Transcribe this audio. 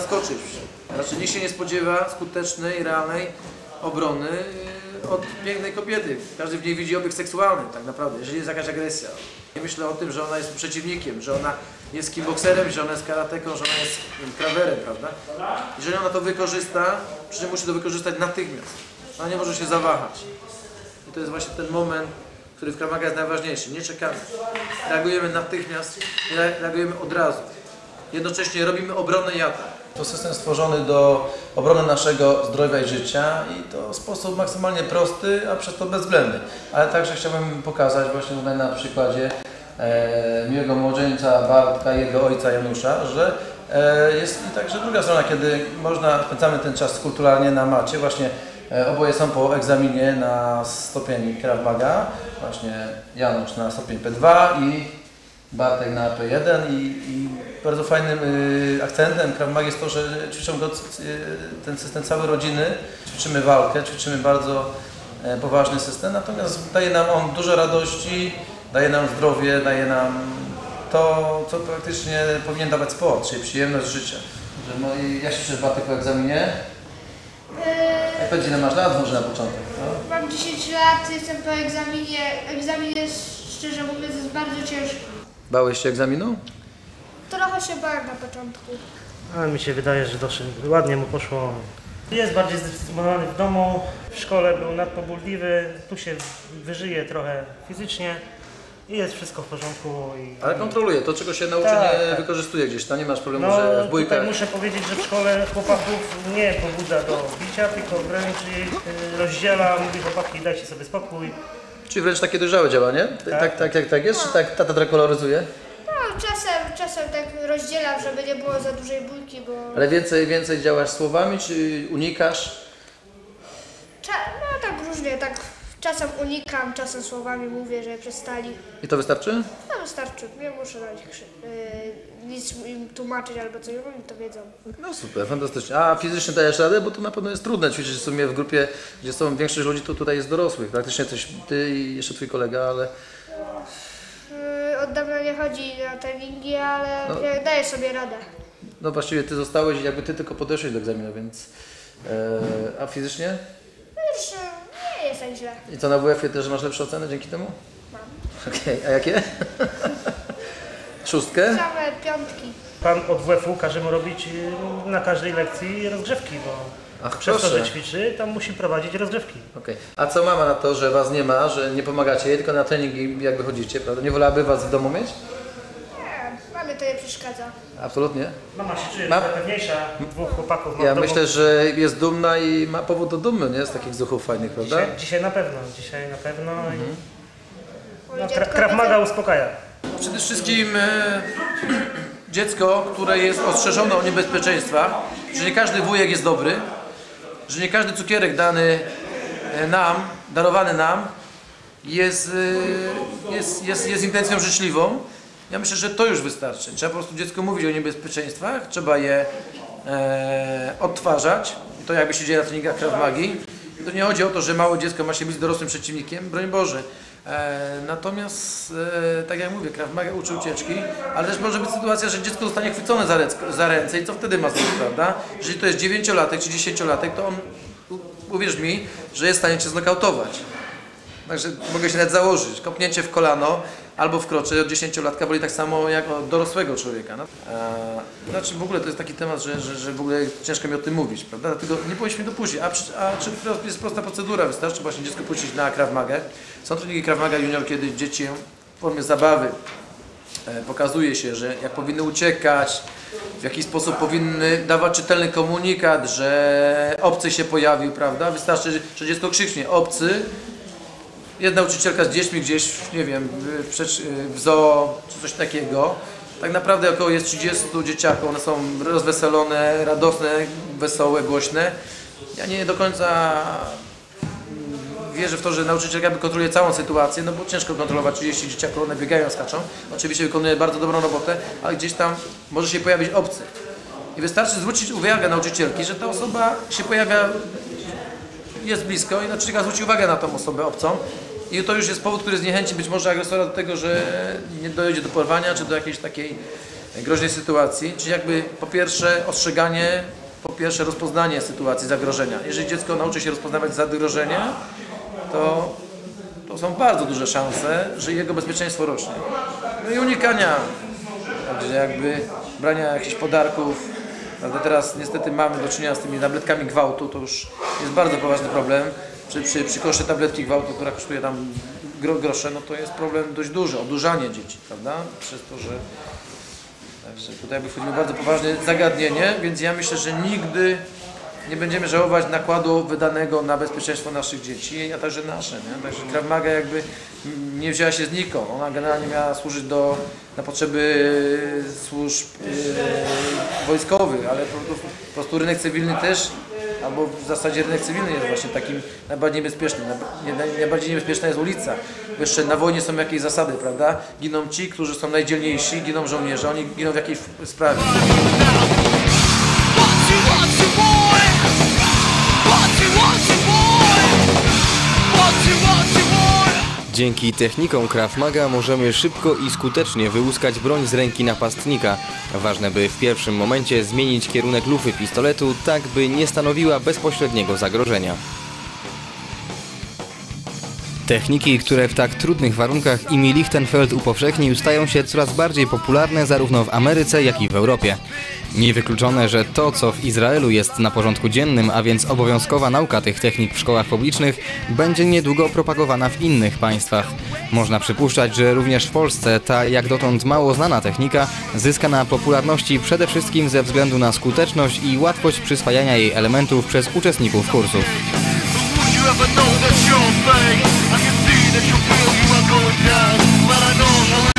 zaskoczyć. Znaczy nikt się nie spodziewa skutecznej, realnej obrony e, od pięknej kobiety. Każdy w niej widzi obiekt seksualny tak naprawdę, jeżeli jest jakaś agresja. Nie myślę o tym, że ona jest przeciwnikiem, że ona jest kickbokserem, że ona jest karateką, że ona jest wiem, krawerem, prawda? Jeżeli ona to wykorzysta, przy czym musi to wykorzystać natychmiast. Ona nie może się zawahać. I to jest właśnie ten moment, który w Kramaga jest najważniejszy. Nie czekamy. Reagujemy natychmiast, re- reagujemy od razu. Jednocześnie robimy obronę jada. To system stworzony do obrony naszego zdrowia i życia i to sposób maksymalnie prosty, a przez to bezwzględny. Ale także chciałbym pokazać właśnie tutaj na przykładzie e, miłego młodzieńca Bartka i jego ojca Janusza, że e, jest i także druga strona, kiedy można, spędzamy ten czas kulturalnie na macie, właśnie e, oboje są po egzaminie na stopień Krav Maga, właśnie Janusz na stopień P2 i Bartek na P1 i, i bardzo fajnym y, akcentem Krav Maga jest to, że ćwiczą go ten system całe rodziny, ćwiczymy walkę, ćwiczymy bardzo e, poważny system, natomiast daje nam on dużo radości, daje nam zdrowie, daje nam to, co praktycznie powinien dawać sport, czyli przyjemność życia. Że no i jak się Bartek po egzaminie? Yy, Jak będzie ile masz lat może na początek? No? mam 10 lat, jestem po egzaminie. Egzamin jest, szczerze mówiąc, jest bardzo ciężki. Bałeś się egzaminu? Trochę się bałem na początku. Ale mi się wydaje, że dosyć ładnie mu poszło. Jest bardziej zdyscyplinowany w domu, w szkole był nadpobudliwy, tu się wyżyje trochę fizycznie i jest wszystko w porządku. I, Ale kontroluje, to czego się nauczy Tak, nie tak. wykorzystuje gdzieś, tam nie masz problemu, no, że w bójkach... tutaj muszę powiedzieć, że w szkole chłopaków nie pobudza do bicia, tylko wręcz y, rozdziela, mówi chłopaki dajcie sobie spokój. Czyli wręcz takie dojrzałe działa, nie? Tak, tak, tak jak tak jest, czy tak tata tak koloryzuje? Czasem, czasem tak rozdzielam, żeby nie było za dużej bójki, bo... Ale więcej, więcej działasz słowami, czy unikasz? Cza, no tak różnie, tak czasem unikam, czasem słowami mówię, że przestali. I to wystarczy? No wystarczy, nie muszę na nich krzy- yy, nic im tłumaczyć albo coś, oni to wiedzą. No super, fantastycznie. A fizycznie dajesz radę? Bo to na pewno jest trudne ćwiczyć w sumie w grupie, gdzie są większość ludzi, to tutaj jest dorosłych. Praktycznie coś ty i jeszcze twój kolega, ale od dawna nie chodzi na treningi, ale No. sobie radę. no właściwie ty zostałeś jakby ty tylko podeszłeś do egzaminu, więc... E, a fizycznie? Już nie jest tak źle. I co na WF-ie też masz lepsze oceny dzięki temu? Mam. Okej, a jakie? Szóstkę? Same piątki. Pan od WF-u każe mu robić y, na każdej lekcji rozgrzewki, bo Ach, przez to, proszę. że ćwiczy, tam musi prowadzić rozgrzewki. Okej. A co mama na to, że was nie ma, że nie pomagacie jej, tylko na treningi jakby chodzicie, prawda? Nie wolałaby was w domu mieć? Nie, mamy to nie przeszkadza. Absolutnie. Mama się czuje trochę pewniejsza, dwóch chłopaków ma Ja w domu. myślę, że jest dumna i ma powód do dumy, nie? Z takich zuchów fajnych, prawda? Dzisiaj, dzisiaj na pewno, dzisiaj na pewno. i- Moje No, Krav Maga uspokaja. Przede wszystkim e, dziecko, które jest ostrzeżone o niebezpieczeństwach, że nie każdy wujek jest dobry, że nie każdy cukierek dany e, nam, darowany nam jest, e, jest, jest, jest intencją życzliwą. Ja myślę, że to już wystarczy. Trzeba po prostu dziecku mówić o niebezpieczeństwach, trzeba je e, odtwarzać. To jakby się dzieje na treningach Krav Magi. To nie chodzi o to, że małe dziecko ma się być dorosłym przeciwnikiem, broń Boże. E, natomiast, e, tak jak mówię, Krav Maga uczy ucieczki, ale też może być sytuacja, że dziecko zostanie chwycone za, ręce, i co wtedy ma zrobić, prawda? Jeżeli to jest dziewięciolatek czy dziesięciolatek, to on, uwierz mi, że jest w stanie cię znokautować. Także mogę się nawet założyć. Kopnięcie w kolano albo w krocze od 10-latka boli tak samo jak od dorosłego człowieka. No. Znaczy w ogóle to jest taki temat, że, że, że w ogóle ciężko mi o tym mówić, prawda? Dlatego nie powinniśmy dopuścić. A, a czy jest prosta procedura? Wystarczy właśnie dziecko puścić na Krav Magę. Są treningi Krav Maga Junior, kiedy dzieci w formie zabawy e, pokazuje się, że jak powinny uciekać, w jaki sposób powinny dawać czytelny komunikat, że obcy się pojawił, prawda? Wystarczy, że dziecko krzyknie obcy, jedna nauczycielka z dziećmi gdzieś, nie wiem, w, zoo czy coś takiego. Tak naprawdę około jest 30 dzieciaków, one są rozweselone, radosne, wesołe, głośne. Ja nie do końca wierzę w to, że nauczycielka kontroluje całą sytuację, no bo ciężko kontrolować 30 dzieciaków, one biegają, skaczą. Oczywiście wykonuje bardzo dobrą robotę, ale gdzieś tam może się pojawić obcy. I wystarczy zwrócić uwagę nauczycielki, że ta osoba się pojawia jest blisko i nauczycielka zwróci uwagę na tą osobę obcą i to już jest powód, który zniechęci być może agresora do tego, że nie dojdzie do porwania czy do jakiejś takiej groźnej sytuacji, czyli jakby po pierwsze ostrzeganie, po pierwsze rozpoznanie sytuacji zagrożenia. Jeżeli dziecko nauczy się rozpoznawać zagrożenie, to, to są bardzo duże szanse, że jego bezpieczeństwo rośnie. No i unikania, także jakby brania jakichś podarków. Prawda? Teraz niestety mamy do czynienia z tymi tabletkami gwałtu, to już jest bardzo poważny problem. Przy, przy, przy koszcie tabletki gwałtu, która kosztuje tam gro, grosze, no to jest problem dość duży, odurzanie dzieci, prawda? Przez to, że Także tutaj jakby wchodzimy w bardzo poważne zagadnienie, więc ja myślę, że nigdy nie będziemy żałować nakładu wydanego na bezpieczeństwo naszych dzieci, a także nasze. Nie? Także Krav Maga jakby nie wzięła się znikąd. Ona generalnie miała służyć do, na potrzeby służb yy, wojskowych, ale po prostu, po prostu rynek cywilny też, albo w zasadzie rynek cywilny jest właśnie takim najbardziej niebezpiecznym. Naj- nie- Najbardziej niebezpieczna jest ulica. Jeszcze na wojnie są jakieś zasady, prawda? Giną ci, którzy są najdzielniejsi, giną żołnierze, oni giną w jakiejś sprawie. Dzięki technikom Krav Maga możemy szybko i skutecznie wyłuskać broń z ręki napastnika. Ważne by w pierwszym momencie zmienić kierunek lufy pistoletu, tak by nie stanowiła bezpośredniego zagrożenia. Techniki, które w tak trudnych warunkach Imi Lichtenfeld upowszechnił, stają się coraz bardziej popularne zarówno w Ameryce, jak i w Europie. Niewykluczone, że to, co w Izraelu jest na porządku dziennym, a więc obowiązkowa nauka tych technik w szkołach publicznych, będzie niedługo propagowana w innych państwach. Można przypuszczać, że również w Polsce ta jak dotąd mało znana technika zyska na popularności przede wszystkim ze względu na skuteczność i łatwość przyswajania jej elementów przez uczestników kursów. Ever know that you're fake? I can see that you feel you are going down, but I know how